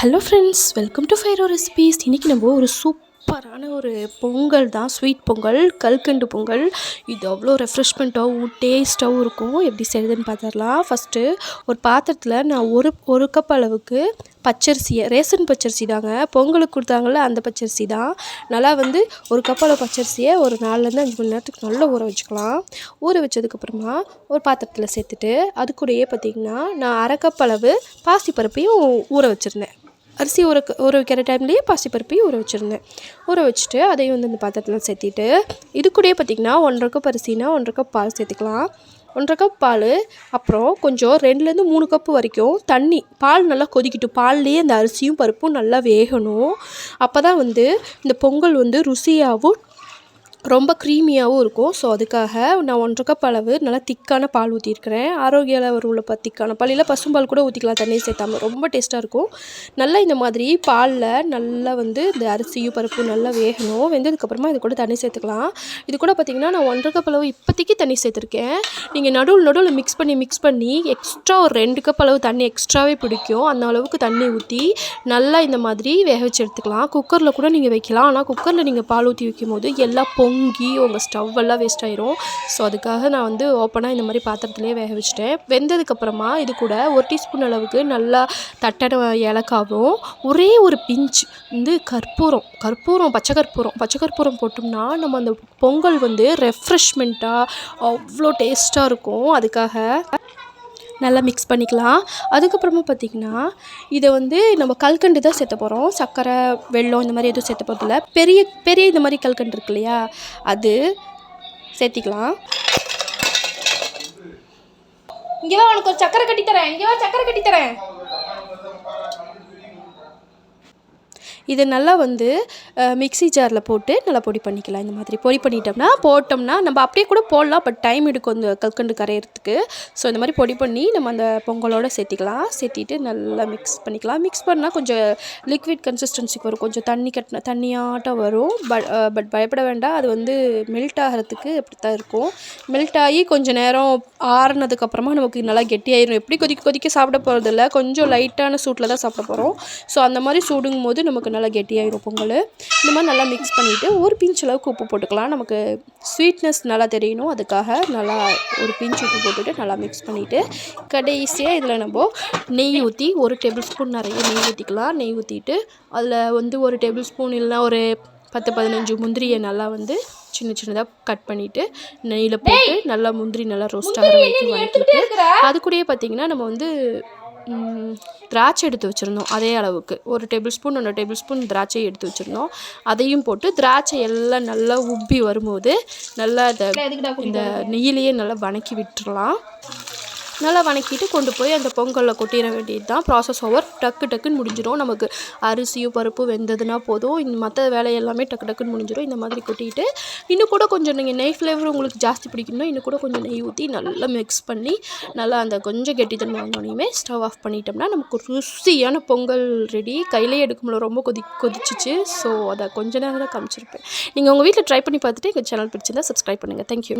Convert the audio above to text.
Hello friends welcome to ஃபைரோ recipes இன்றைக்கி நம்ம ஒரு சூப்பரான ஒரு பொங்கல் தான். ஸ்வீட் பொங்கல் கல்கண்டு பொங்கல். இது அவ்வளோ ரெஃப்ரெஷ்மெண்ட்டாகவும் டேஸ்ட்டாகவும் இருக்கும். எப்படி செய்யுதுன்னு பார்த்துடலாம். ஃபஸ்ட்டு ஒரு பாத்திரத்தில் நான் ஒரு ஒரு கப் அளவுக்கு பச்சரிசியை ரேஷன் பச்சரிசி தாங்க. பொங்கலுக்கு கொடுத்தாங்கள்ல அந்த பச்சரிசி தான். நல்லா வந்து ஒரு கப்பள பச்சரிசியை ஒரு நாலுலேருந்து அஞ்சு மணி நேரத்துக்கு நல்லா ஊற வச்சுக்கலாம். ஊற வச்சதுக்கப்புறமா ஒரு பாத்திரத்தில் சேர்த்துட்டு அது கூடயே பார்த்திங்கன்னா நான் அரை கப் அளவு பாசிப்பருப்பையும் ஊற வச்சுருந்தேன். அரிசி ஊற ஊற வைக்கிற டைம்லேயே பாசிப்பருப்பையும் ஊற வச்சுருந்தேன். ஊற வச்சுட்டு அதையும் வந்து இந்த பாத்திரத்தில் சேர்த்திட்டு இது கூடயே பார்த்திங்கன்னா ஒன்றரை கப் அரிசினா ஒன்றரை கப் பால் சேர்த்துக்கலாம். ஒன்றரை கப் பால் அப்புறம் கொஞ்சம் ரெண்டுலேருந்து மூணு கப்பு வரைக்கும் தண்ணி பால் நல்லா கொதிக்கட்டும். பால்லேயே அந்த அரிசியும் பருப்பும் நல்லா வேகணும். அப்போ தான் வந்து இந்த பொங்கல் வந்து ருசியாகவும் ரொம்ப க்ரீமியாகவும் இருக்கும். ஸோ அதுக்காக நான் ஒன்றரை கப் அளவு நல்லா திக்கான பால் ஊற்றிருக்கிறேன் ஆரோக்கிய அளவு உள்ள ப திக்கான பால் இல்லை பசும்பால் கூட ஊற்றிக்கலாம் தண்ணி சேர்த்தாம ரொம்ப டேஸ்ட்டாக இருக்கும். நல்லா இந்த மாதிரி பாலில் நல்லா வந்து இந்த அரிசியும் பருப்பு நல்லா வேகணும். வெந்ததுக்கப்புறமா இது கூட தண்ணி சேர்த்துக்கலாம். இது கூட பார்த்திங்கன்னா நான் ஒன்றரை கப் அளவு இப்போதைக்கு தண்ணி சேர்த்துருக்கேன். நீங்கள் நடுவில் நடுவில் மிக்ஸ் பண்ணி மிக்ஸ் பண்ணி எக்ஸ்ட்ரா ஒரு ரெண்டு கப் அளவு தண்ணி எக்ஸ்ட்ராவே பிடிக்கும். அந்த அளவுக்கு தண்ணி ஊற்றி நல்லா இந்த மாதிரி வேக வச்சு எடுத்துக்கலாம். குக்கரில் கூட நீங்கள் வைக்கலாம். ஆனால் குக்கரில் நீங்கள் பால் ஊற்றி வைக்கும் போது எல்லா பொங்கி உங்கள் ஸ்டவ் எல்லாம் வேஸ்ட் ஆயிரும். ஸோ அதுக்காக நான் வந்து ஓப்பனாக இந்த மாதிரி பாத்திரத்துலேயே வேக வச்சுட்டேன். வெந்ததுக்கப்புறமா இது கூட ஒரு டீஸ்பூன் அளவுக்கு நல்லா தட்டட ஏலக்காவும் ஒரே ஒரு பிஞ்ச் வந்து கற்பூரம் கற்பூரம் பச்சை கற்பூரம் பச்சை கற்பூரம் போட்டோம்னா நம்ம அந்த பொங்கல் வந்து ரெஃப்ரெஷ்மெண்ட்டாக அவ்வளோ டேஸ்ட்டாக இருக்கும். அதுக்காக நல்லா மிக்ஸ் பண்ணிக்கலாம். அதுக்கப்புறமா பார்த்திங்கன்னா இதை வந்து நம்ம கல்கண்டு தான் சேர்த்த போகிறோம் சர்க்கரை வெள்ளம் இந்த மாதிரி எதுவும் சேர்த்த போகிறதில்ல பெரிய பெரிய இந்த மாதிரி கல்கண்டு இருக்கு இல்லையா? அது சேர்த்திக்கலாம். இங்கே தான் உனக்கு ஒரு சக்கரை கட்டி தரேன். இங்கே சக்கரை கட்டி தரேன். இதை நல்லா வந்து மிக்சி ஜாரில் போட்டு நல்லா பொடி பண்ணிக்கலாம். இந்த மாதிரி பொடி பண்ணிட்டோம்னா போட்டோம்னா நம்ம அப்படியே கூட போடலாம் பட் டைம் எடுக்கும் அந்த கல்கண்டு கரையிறதுக்கு. ஸோ இந்த மாதிரி பொடி பண்ணி நம்ம அந்த பொங்கலோடு சேர்த்திக்கலாம். சேர்த்திட்டு நல்லா மிக்ஸ் பண்ணிக்கலாம். மிக்ஸ் பண்ணால் கொஞ்சம் லிக்விட் கன்சிஸ்டன்சிக்கு வரும். கொஞ்சம் தண்ணி கட்டின தண்ணியாட்டம் வரும். பட் பட் பயப்பட வேண்டாம். அது வந்து மெல்ட் ஆகிறதுக்கு அப்படி தான் இருக்கும். மெல்ட் ஆகி கொஞ்சம் நேரம் ஆறுனதுக்கப்புறமா நமக்கு நல்லா கெட்டியாயிரும். எப்படி கொதிக்க கொதிக்க சாப்பிட போகிறதில்ல கொஞ்சம் லைட்டான சூட்டில் தான் சாப்பிட போகிறோம் ஸோ அந்த மாதிரி சூடுங்கும் போது நமக்கு நல்லா கெட்டியாயிரும் பொங்கல். இந்த மாதிரி நல்லா மிக்ஸ் பண்ணிவிட்டு ஒரு பிஞ்ச் அளவுக்கு உப்பு போட்டுக்கலாம். நமக்கு ஸ்வீட்னஸ் நல்லா தெரியணும். அதுக்காக நல்லா ஒரு பிஞ்ச் உப்பு போட்டுட்டு நல்லா மிக்ஸ் பண்ணிவிட்டு கடைசியாக இதில் நம்ம நெய் ஊற்றி ஒரு டேபிள் ஸ்பூன் நிறைய நெய் ஊற்றிக்கலாம் நெய் ஊற்றிட்டு அதில் வந்து ஒரு டேபிள் ஸ்பூன் இல்லைனா ஒரு பத்து பதினஞ்சு முந்திரியை நல்லா வந்து சின்ன சின்னதாக கட் பண்ணிவிட்டு நெய்யில் போட்டு நல்லா முந்திரி நல்லா ரோஸ்ட் ஆகிற வரைக்கும் வதக்கிட்டு அது கூடயே பார்த்திங்கன்னா நம்ம வந்து திராட்சை எடுத்து வச்சுருந்தோம் அதே அளவுக்கு. ஒரு டேபிள் ஸ்பூன் ஒன்று டேபிள் ஸ்பூன் திராட்சை எடுத்து வச்சுருந்தோம். அதையும் போட்டு திராட்சை எல்லாம் நல்லா உப்பி வரும்போது நல்லா இந்த இந்த நெய்யிலேயே நல்லா வணக்கி விட்டுறலாம். நல்லா வணக்கிட்டு கொண்டு போய் அந்த பொங்கலில் கொட்டிட வேண்டியது தான் ப்ராசஸ் ஓவர் டக்கு டக்குன்னு முடிஞ்சிடும் நமக்கு. அரிசியும் பருப்பு வெந்ததுன்னா போதும். இந்த மற்ற வேலையெல்லாமே டக்கு டக்குன்னு முடிஞ்சிடும் இந்த மாதிரி கொட்டிட்டு இன்னும் கூட கொஞ்சம் நீங்கள் நெய் ஃப்ளேவர் உங்களுக்கு ஜாஸ்தி பிடிக்கணும்னா இன்னும் கூட கொஞ்சம் நெய் ஊற்றி நல்லா மிக்ஸ் பண்ணி நல்லா அந்த கொஞ்சம் கெட்டித்தன்மை வந்தோடனையுமே ஸ்டவ் ஆஃப் பண்ணிட்டோம்னா நமக்கு ருசியான பொங்கல் ரெடி கையிலே எடுக்கும்போது ரொம்ப கொதி கொதிச்சிச்சு. ஸோ அதை கொஞ்ச நேரம் தான் காமிச்சிருப்பேன். நீங்கள் உங்கள் வீட்டில் ட்ரை பண்ணி பார்த்துட்டு எங்கள் சேனல் பிடிச்சிருந்தா சப்ஸ்கிரைப் பண்ணுங்கள் தேங்க்யூ